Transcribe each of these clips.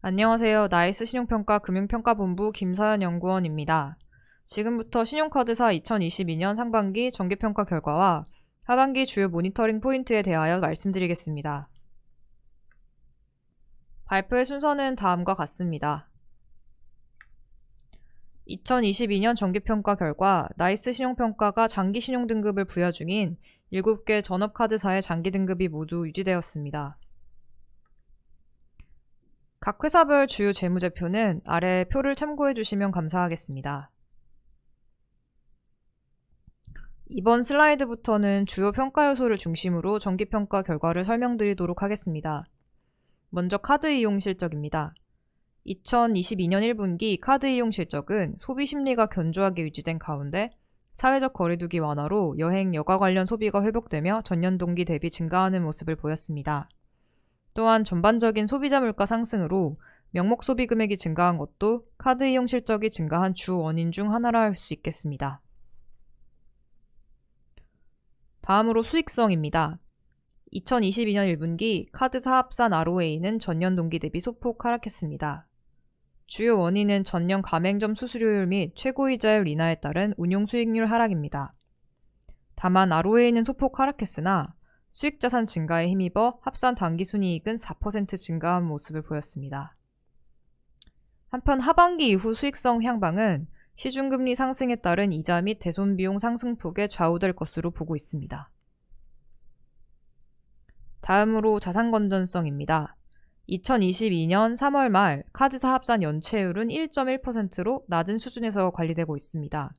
안녕하세요. 나이스 신용평가 금융평가본부 김서연 연구원입니다. 지금부터 신용카드사 2022년 상반기 정기평가 결과와 하반기 주요 모니터링 포인트에 대하여 말씀드리겠습니다. 발표의 순서는 다음과 같습니다. 2022년 정기평가 결과 나이스 신용평가가 장기 신용등급을 부여 중인 7개 전업카드사의 장기 등급이 모두 유지되었습니다. 각 회사별 주요 재무제표는 아래 표를 참고해 주시면 감사하겠습니다. 이번 슬라이드부터는 주요 평가 요소를 중심으로 정기평가 결과를 설명드리도록 하겠습니다. 먼저 카드 이용 실적입니다. 2022년 1분기 카드 이용 실적은 소비 심리가 견조하게 유지된 가운데 사회적 거리두기 완화로 여행, 여가 관련 소비가 회복되며 전년 동기 대비 증가하는 모습을 보였습니다. 또한 전반적인 소비자 물가 상승으로 명목 소비 금액이 증가한 것도 카드 이용 실적이 증가한 주 원인 중 하나라 할 수 있겠습니다. 다음으로 수익성입니다. 2022년 1분기 카드 사합산 ROA는 전년 동기 대비 소폭 하락했습니다. 주요 원인은 전년 가맹점 수수료율 및 최고이자율 인하에 따른 운용 수익률 하락입니다. 다만 ROA는 소폭 하락했으나 수익자산 증가에 힘입어 합산 당기순이익은 4% 증가한 모습을 보였습니다. 한편 하반기 이후 수익성 향방은 시중금리 상승에 따른 이자 및 대손 비용 상승폭에 좌우될 것으로 보고 있습니다. 다음으로 자산 건전성입니다. 2022년 3월 말 카드사 합산 연체율은 1.1%로 낮은 수준에서 관리되고 있습니다.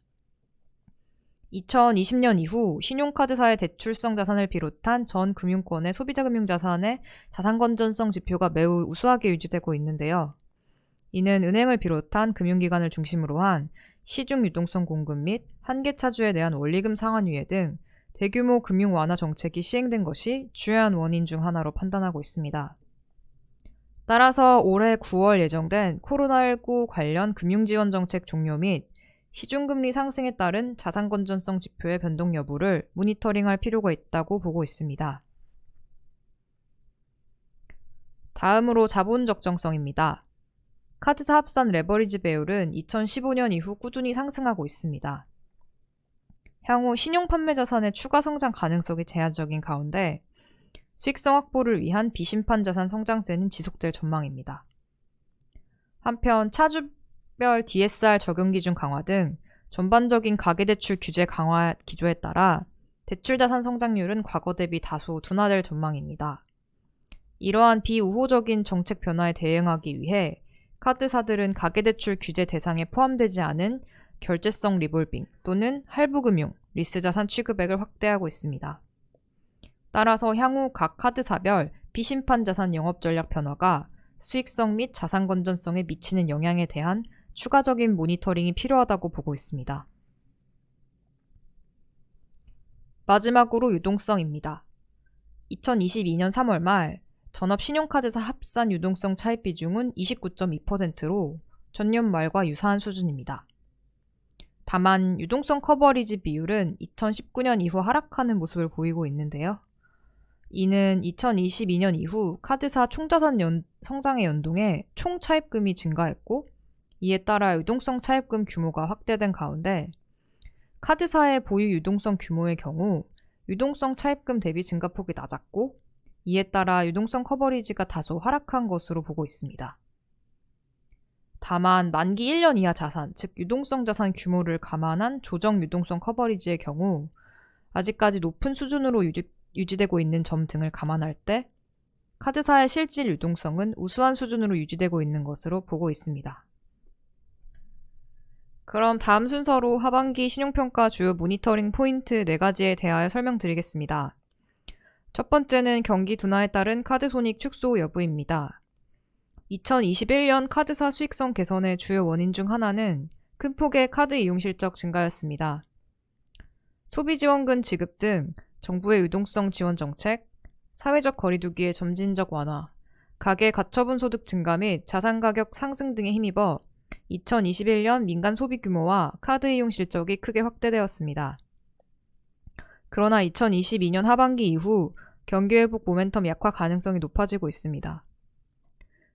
2020년 이후 신용카드사의 대출성 자산을 비롯한 전 금융권의 소비자 금융 자산의 자산 건전성 지표가 매우 우수하게 유지되고 있는데요. 이는 은행을 비롯한 금융기관을 중심으로 한 시중 유동성 공급 및 한계 차주에 대한 원리금 상환유예 등 대규모 금융 완화 정책이 시행된 것이 주요한 원인 중 하나로 판단하고 있습니다. 따라서 올해 9월 예정된 코로나19 관련 금융지원 정책 종료 및 시중금리 상승에 따른 자산 건전성 지표의 변동 여부를 모니터링할 필요가 있다고 보고 있습니다. 다음으로 자본 적정성입니다. 카드사 합산 레버리지 배율은 2015년 이후 꾸준히 상승하고 있습니다. 향후 신용 판매 자산의 추가 성장 가능성이 제한적인 가운데 수익성 확보를 위한 비심판 자산 성장세는 지속될 전망입니다. 한편 차주 별 DSR 적용 기준 강화 등 전반적인 가계대출 규제 강화 기조에 따라 대출 자산 성장률은 과거 대비 다소 둔화될 전망입니다. 이러한 비우호적인 정책 변화에 대응하기 위해 카드사들은 가계대출 규제 대상에 포함되지 않은 결제성 리볼빙 또는 할부금융, 리스자산 취급액을 확대하고 있습니다. 따라서 향후 각 카드사별 비심판 자산 영업 전략 변화가 수익성 및 자산 건전성에 미치는 영향에 대한 추가적인 모니터링이 필요하다고 보고 있습니다. 마지막으로 유동성입니다. 2022년 3월 말 전업 신용카드사 합산 유동성 차입 비중은 29.2%로 전년 말과 유사한 수준입니다. 다만 유동성 커버리지 비율은 2019년 이후 하락하는 모습을 보이고 있는데요. 이는 2022년 이후 카드사 총자산 연, 성장의 연동에 총 차입금이 증가했고 이에 따라 유동성 차입금 규모가 확대된 가운데 카드사의 보유 유동성 규모의 경우 유동성 차입금 대비 증가폭이 낮았고 이에 따라 유동성 커버리지가 다소 하락한 것으로 보고 있습니다. 다만 만기 1년 이하 자산, 즉 유동성 자산 규모를 감안한 조정 유동성 커버리지의 경우 아직까지 높은 수준으로 유지, 유지되고 있는 점 등을 감안할 때 카드사의 실질 유동성은 우수한 수준으로 유지되고 있는 것으로 보고 있습니다. 그럼 다음 순서로 하반기 신용평가 주요 모니터링 포인트 4가지에 대하여 설명드리겠습니다. 첫 번째는 경기 둔화에 따른 카드 손익 축소 여부입니다. 2021년 카드사 수익성 개선의 주요 원인 중 하나는 큰 폭의 카드 이용 실적 증가였습니다. 소비 지원금 지급 등 정부의 유동성 지원 정책, 사회적 거리두기의 점진적 완화, 가계 가처분 소득 증가 및 자산 가격 상승 등에 힘입어 2021년 민간 소비 규모와 카드 이용 실적이 크게 확대되었습니다. 그러나 2022년 하반기 이후 경기 회복 모멘텀 약화 가능성이 높아지고 있습니다.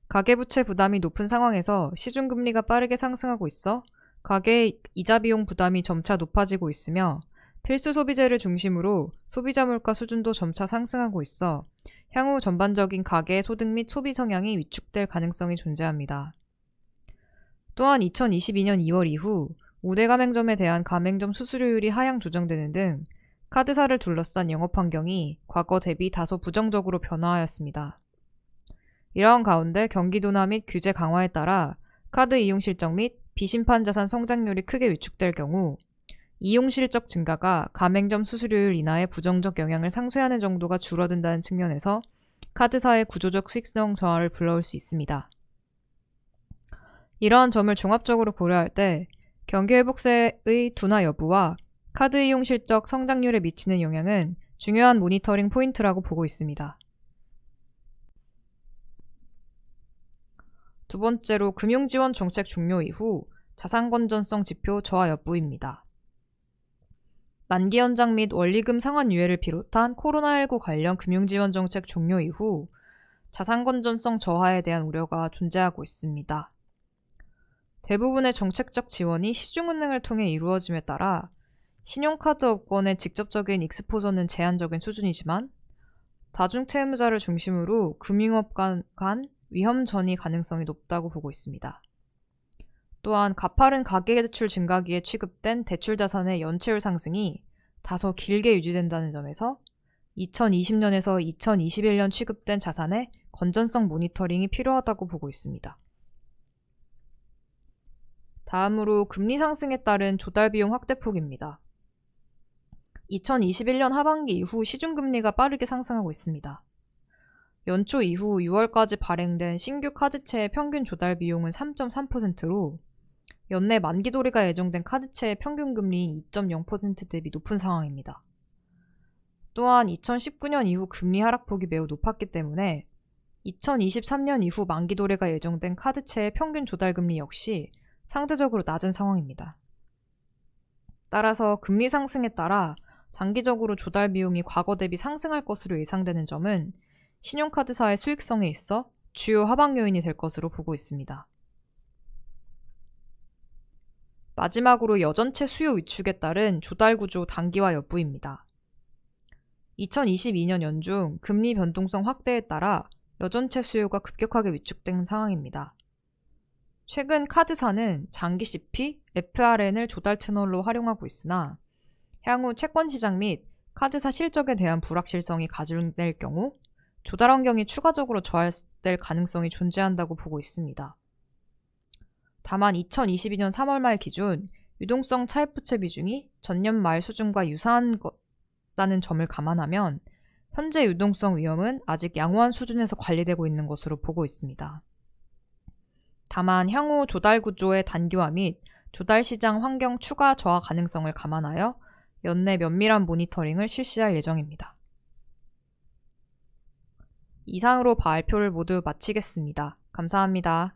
가계부채 부담이 높은 상황에서 시중금리가 빠르게 상승하고 있어 가계의 이자 비용 부담이 점차 높아지고 있으며 필수 소비재를 중심으로 소비자 물가 수준도 점차 상승하고 있어 향후 전반적인 가계의 소득 및 소비 성향이 위축될 가능성이 존재합니다. 또한 2022년 2월 이후 우대 가맹점에 대한 가맹점 수수료율이 하향 조정되는 등 카드사를 둘러싼 영업 환경이 과거 대비 다소 부정적으로 변화하였습니다. 이러한 가운데 경기 도나 및 규제 강화에 따라 카드 이용 실적 및 비심판 자산 성장률이 크게 위축될 경우 이용 실적 증가가 가맹점 수수료율 인하의 부정적 영향을 상쇄하는 정도가 줄어든다는 측면에서 카드사의 구조적 수익성 저하를 불러올 수 있습니다. 이러한 점을 종합적으로 고려할 때 경기 회복세의 둔화 여부와 카드 이용 실적 성장률에 미치는 영향은 중요한 모니터링 포인트라고 보고 있습니다. 두 번째로 금융 지원 정책 종료 이후 자산 건전성 지표 저하 여부입니다. 만기 연장 및 원리금 상환 유예를 비롯한 코로나19 관련 금융 지원 정책 종료 이후 자산 건전성 저하에 대한 우려가 존재하고 있습니다. 대부분의 정책적 지원이 시중은행을 통해 이루어짐에 따라 신용카드 업권의 직접적인 익스포저는 제한적인 수준이지만 다중채무자를 중심으로 금융업 간, 간 위험 전이 가능성이 높다고 보고 있습니다. 또한 가파른 가계대출 증가기에 취급된 대출 자산의 연체율 상승이 다소 길게 유지된다는 점에서 2020년에서 2021년 취급된 자산의 건전성 모니터링이 필요하다고 보고 있습니다. 다음으로 금리 상승에 따른 조달 비용 확대폭입니다. 2021년 하반기 이후 시중금리가 빠르게 상승하고 있습니다. 연초 이후 6월까지 발행된 신규 카드채의 평균 조달 비용은 3.3%로 연내 만기 도래가 예정된 카드채의 평균 금리인 2.0% 대비 높은 상황입니다. 또한 2019년 이후 금리 하락폭이 매우 높았기 때문에 2023년 이후 만기 도래가 예정된 카드채의 평균 조달 금리 역시 상대적으로 낮은 상황입니다. 따라서 금리 상승에 따라 장기적으로 조달 비용이 과거 대비 상승할 것으로 예상되는 점은 신용카드사의 수익성에 있어 주요 하방 요인이 될 것으로 보고 있습니다. 마지막으로 여전체 수요 위축에 따른 조달 구조 단기화 여부입니다. 2022년 연중 금리 변동성 확대에 따라 여전체 수요가 급격하게 위축된 상황입니다. 최근 카드사는 장기 CP, FRN을 조달 채널로 활용하고 있으나 향후 채권 시장 및 카드사 실적에 대한 불확실성이 가중될 경우 조달 환경이 추가적으로 저하될 가능성이 존재한다고 보고 있습니다. 다만 2022년 3월 말 기준 유동성 차입부채 비중이 전년 말 수준과 유사한 것다는 점을 감안하면 현재 유동성 위험은 아직 양호한 수준에서 관리되고 있는 것으로 보고 있습니다. 다만 향후 조달 구조의 단기화 및 조달 시장 환경 추가 저하 가능성을 감안하여 연내 면밀한 모니터링을 실시할 예정입니다. 이상으로 발표를 모두 마치겠습니다. 감사합니다.